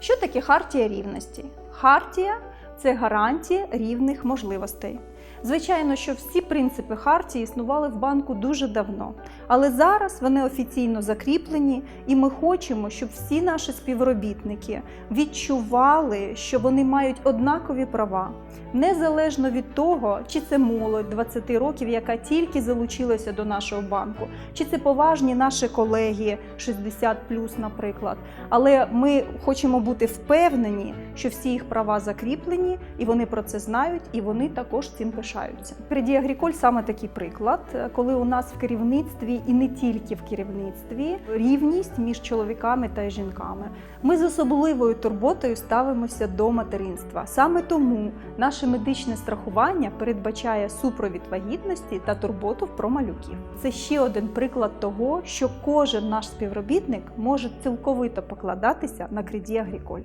Що таке хартія рівності? Хартія це гарантія рівних можливостей. Звичайно, що всі принципи хартії існували в банку дуже давно, але зараз вони офіційно закріплені, і ми хочемо, щоб всі наші співробітники відчували, що вони мають однакові права, незалежно від того, чи це молодь 20 років, яка тільки залучилася до нашого банку, чи це поважні наші колеги 60 наприклад. Але ми хочемо бути впевнені, що всі їх права закріплені, і вони про це знають, і вони також цим пишаються. Кредит Агріколь саме такий приклад, коли у нас в керівництві і не тільки в керівництві рівність між чоловіками та жінками. Ми з особливою турботою ставимося до материнства. Саме тому наше медичне страхування передбачає супровід вагітності та турботу про малюків. Це ще один приклад того, що кожен наш співробітник може цілковито покладатися на Кредит Агріколь.